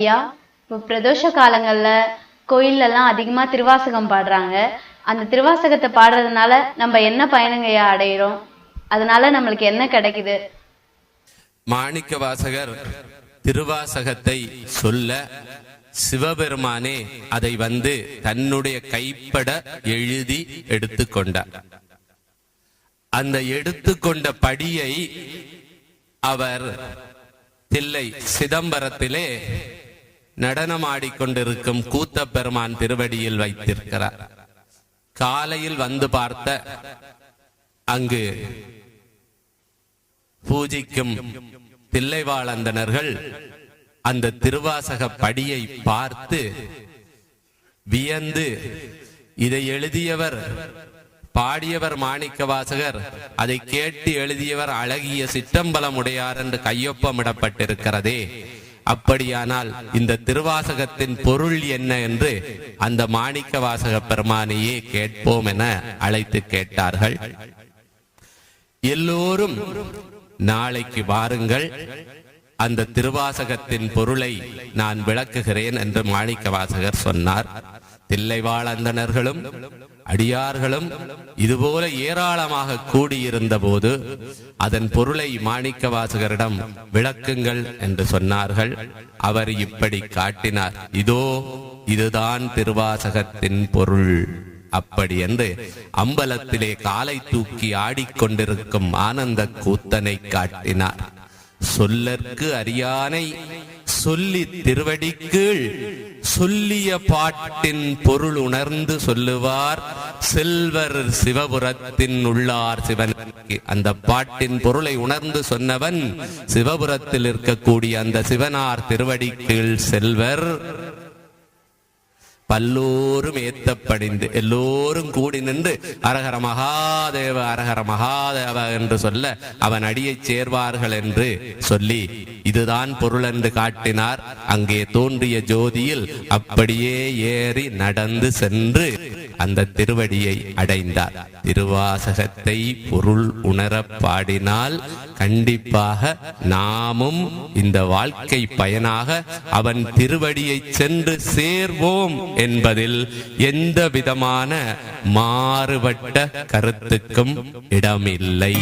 ஐயா இப்போ பிரதோஷ காலங்களில் கோயிலெல்லாம் அதிகமா திருவாசகம் பாடுறாங்க. அந்த திருவாசகத்தை பாடுறதுனால நம்ம என்ன பயனுங்கய்யா அடையிறோம்? அதனால நம்மளுக்கு என்ன கிடைக்குது? மாணிக்க வாசகர் திருவாசகத்தை சொல்ல சிவபெருமானே அதை வந்து தன்னுடைய கைப்பட எழுதி எடுத்துக்கொண்டார். அந்த எடுத்துக்கொண்ட படியை அவர் தில்லை சிதம்பரத்திலே நடனமாடிக்கொண்டிருக்கும் கூத்த பெருமான் திருவடியில் வைத்திருக்கிறார். காலையில் வந்து பார்த்த அங்கு பூஜிக்கும் தில்லைவாழந்தனர்கள் அந்த திருவாசக படியை பார்த்து வியந்து இதை எழுதியவர் பாடியவர் மாணிக்க வாசகர் அதை கேட்டு எழுதியவர் அழகிய சிற்றம்பலம் உடையார் என்று கையொப்பமிடப்பட்டிருக்கிறதே. அப்படியானால் இந்த திருவாசகத்தின் பொருள் என்ன என்று அந்த மாணிக்க வாசக பெருமானையே கேட்போம் என அழைத்து கேட்டார்கள். எல்லோரும் நாளைக்கு வாருங்கள். அந்த திருவாசகத்தின் பொருளை நான் விளக்குகிறேன் என்று மாணிக்க வாசகர் சொன்னார் தில்லைவாழந்தனர்களும் அடியார்களும் இதுபோல ஏராளமாக கூடியிருந்த போது அதன் பொருளை மாணிக்கவாசகரிடம் விளக்குங்கள் என்று சொன்னார்கள். அவர் இப்படி காட்டினார். இதோ இதுதான் திருவாசகத்தின் பொருள். அப்படி என்று அம்பலத்திலே காலை தூக்கி ஆடிக்கொண்டிருக்கும் ஆனந்த கூத்தனை காட்டினார். சொல்லற்கு அறியானை சொல்லி திருவடிக்கீழ் சொல்லிய பாட்டின் பொருள் உணர்ந்து சொல்லுவார். செல்வர் சிவபுரத்தின் உள்ளார் சிவன். அந்த பாட்டின் பொருளை உணர்ந்து சொன்னவன் சிவபுரத்தில் இருக்கக்கூடிய அந்த சிவனார் திருவடிக்கீழ் செல்வர். பல்லோரும் ஏத்தப்படிந்து எல்லோரும் கூடி நின்று அரகர மகாதேவ அரகர மகாதேவ என்று சொல்ல அவன் அடியைச் சேர்வார்கள் என்று சொல்லி இதுதான் பொருள் என்று காட்டினார். அங்கே தோன்றிய ஜோதியில் அப்படியே ஏறி நடந்து சென்று அந்த திருவடியை அடைந்தார். திருவாசகத்தை பொருள் உணர பாடினால் கண்டிப்பாக நாமும் இந்த வாழ்க்கை பயனாக அவன் திருவடியை சென்று சேர்வோம் என்பதில் எந்த விதமான மாறுபட்ட கருத்துக்கும் இடமில்லை.